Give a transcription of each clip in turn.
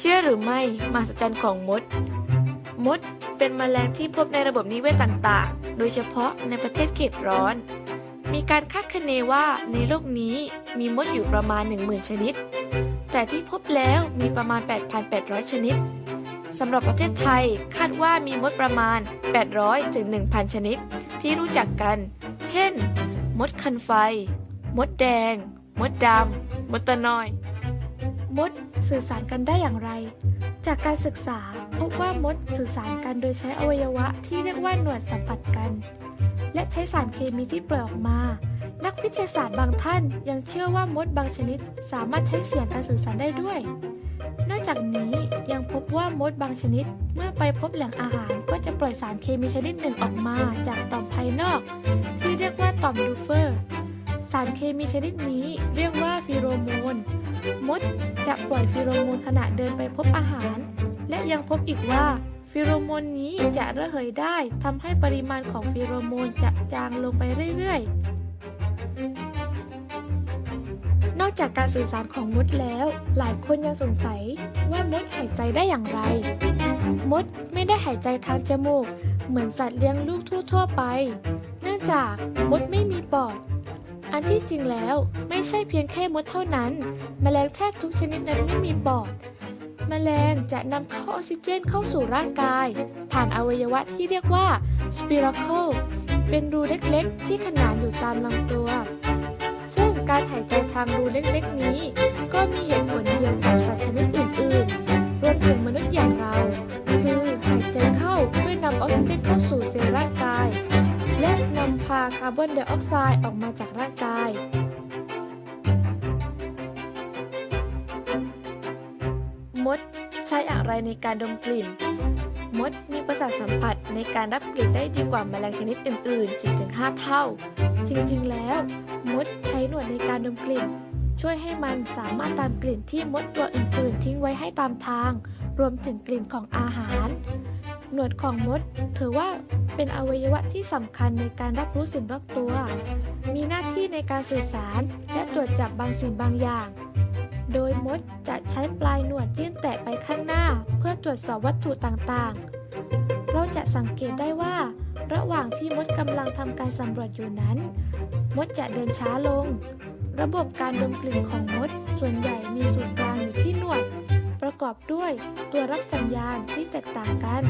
ชื่อหรือไม่มหัศจรรย์ของมด มดเป็นแมลงที่พบในระบบนิเวศต่างๆ โดยเฉพาะในประเทศเขตร้อน มีการคาดคะเนว่าในโลกนี้มีมดอยู่ประมาณ 10,000 ชนิด แต่ที่พบแล้วมีประมาณ 8,800 ชนิดสำหรับประเทศไทยคาดว่ามีมดประมาณ 800ถึง1,000 ชนิด ที่รู้จักกัน เช่น มดคันไฟ มดแดง มดดำ มดตะนอย มด สื่อสารกันได้อย่างไร จากการศึกษาพบว่ามดสื่อสารกันโดยใช้อวัยวะที่เรียกว่าหนวดสัมผัสกัน และใช้สารเคมีที่ปล่อยออกมา นักวิทยาศาสตร์บางท่านยังเชื่อว่ามดบางชนิดสามารถใช้เสียงการสื่อสารได้ด้วย นอกจากนี้ยังพบว่ามดบางชนิดเมื่อไปพบแหล่งอาหารก็จะปล่อยสารเคมีชนิดหนึ่งออกมาจากต่อมภายนอก ที่เรียกว่าต่อมดูเฟอร์ สารเคมีชนิดนี้เรียกว่าฟีโรโมน มดจะปล่อยฟีโรโมนขณะเดินไปพบอาหาร และยังพบอีกว่าฟีโรโมนนี้จะระเหยได้ทำให้ปริมาณของฟีโรโมนจะจางลงไปเรื่อยๆ นอกจากการสื่อสารของมดแล้ว หลายคนยังสงสัยว่ามดหายใจได้อย่างไร มดไม่ได้หายใจทางจมูก เหมือนสัตว์เลี้ยงลูกทั่วๆไป เนื่องจากมดไม่มีปอด อันที่จริงแล้วไม่ใช่เพียงแค่มดเท่านั้นแมลงแทบทุกชนิดนั้นไม่มีปอดแมลงจะนำเข้าออกซิเจนเข้าสู่ร่างกาย ผ่านอวัยวะที่เรียกว่าสปิรัค l เป็นรูเล็กๆ ที่ขนานอยู่ตามลำตัว ซึ่งการหายใจทางรูเล็กๆนี้ ก็มีเหตุผลเดียวกับสัตว์ชนิดอื่นๆ ร์บอนไดออกไซด์ออกมาจากร่างกาย มดใช้อะไรในการดมกลิ่น มดมีประสาทสัมผัสในการรับกลิ่นได้ดีกว่าแมลงชนิดอื่น ๆ 4-5 เท่า จริง ๆ แล้ว มดใช้หนวดในการดมกลิ่น ช่วยให้มันสามารถตามกลิ่นที่มดตัวอื่น ๆ ทิ้งไว้ให้ตามทาง รวมถึงกลิ่นของอาหาร หนวดของมดถือว่า เป็นอวัยวะที่สำคัญในการรับรู้สิ่งรอบตัว มีหน้าที่ในการสื่อสารและตรวจจับบางสิ่งบางอย่าง โดยมดจะใช้ปลายหนวดยื่นแตะไปข้างหน้า เพื่อตรวจสอบวัตถุต่างๆ เราจะสังเกตได้ว่า ระหว่างที่มดกำลังทำการสำรวจอยู่นั้น มดจะเดินช้าลง ระบบการดมกลิ่นของมดส่วนใหญ่มีศูนย์กลางอยู่ที่หนวด ประกอบด้วยตัวรับสัญญาณที่แตกต่างกัน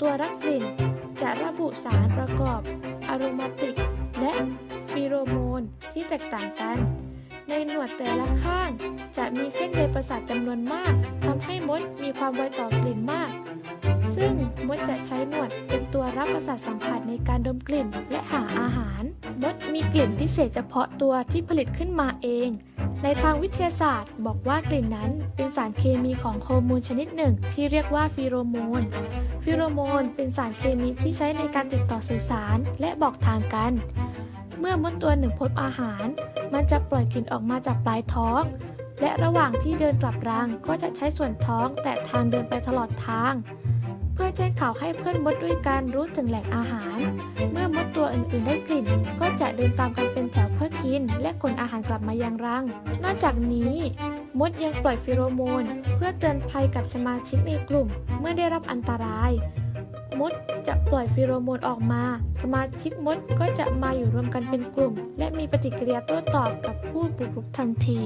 ตัวรับกลิ่น จะระบุสารประกอบอโรมาติก และฟีโรโมนที่แตกต่างกัน ในหนวดแต่ละข้าง จะมีเส้นใยประสาทจำนวนมากทำให้มดมีความไวต่อกลิ่นมาก ซึ่งมดจะใช้หนวดเป็นตัวรับประสาทสัมผัสในการดมกลิ่นและหาอาหาร มดมีกลิ่นพิเศษเฉพาะตัวที่ผลิตขึ้นมาเอง ในทางวิทยาศาสตร์ บอกว่ากลิ่นนั้นเป็นสารเคมีของฮอร์โมนชนิดหนึ่ง ที่เรียกว่าฟีโรโมน ฟีโรโมนเป็นสารเคมีที่ใช้ในการติดต่อสื่อสาร และบอกทางกัน เมื่อมดตัวหนึ่งพบอาหาร มันจะปล่อยกลิ่นออกมาจากปลายท้อง และระหว่างที่เดินกลับรังก็จะใช้ส่วนท้องแต่ทางเดินไปตลอดทาง แจ้งข่าวให้เพื่อนมดด้วยกันรู้ถึงแหล่งอาหาร เมื่อมดตัวอื่นๆได้กลิ่น ก็จะเดินตามกันเป็นแถวเพื่อกิน และขนอาหารกลับมายังรัง นอกจากนี้มดยังปล่อยฟีโรโมน เพื่อเตือนภัยกับสมาชิกในกลุ่ม เมื่อได้รับอันตราย มดจะปล่อยฟีโรโมนออกมา สมาชิกมดก็จะมาอยู่รวมกันเป็นกลุ่ม และมีปฏิกิริยาโต้ตอบกับผู้บุกรุกทันที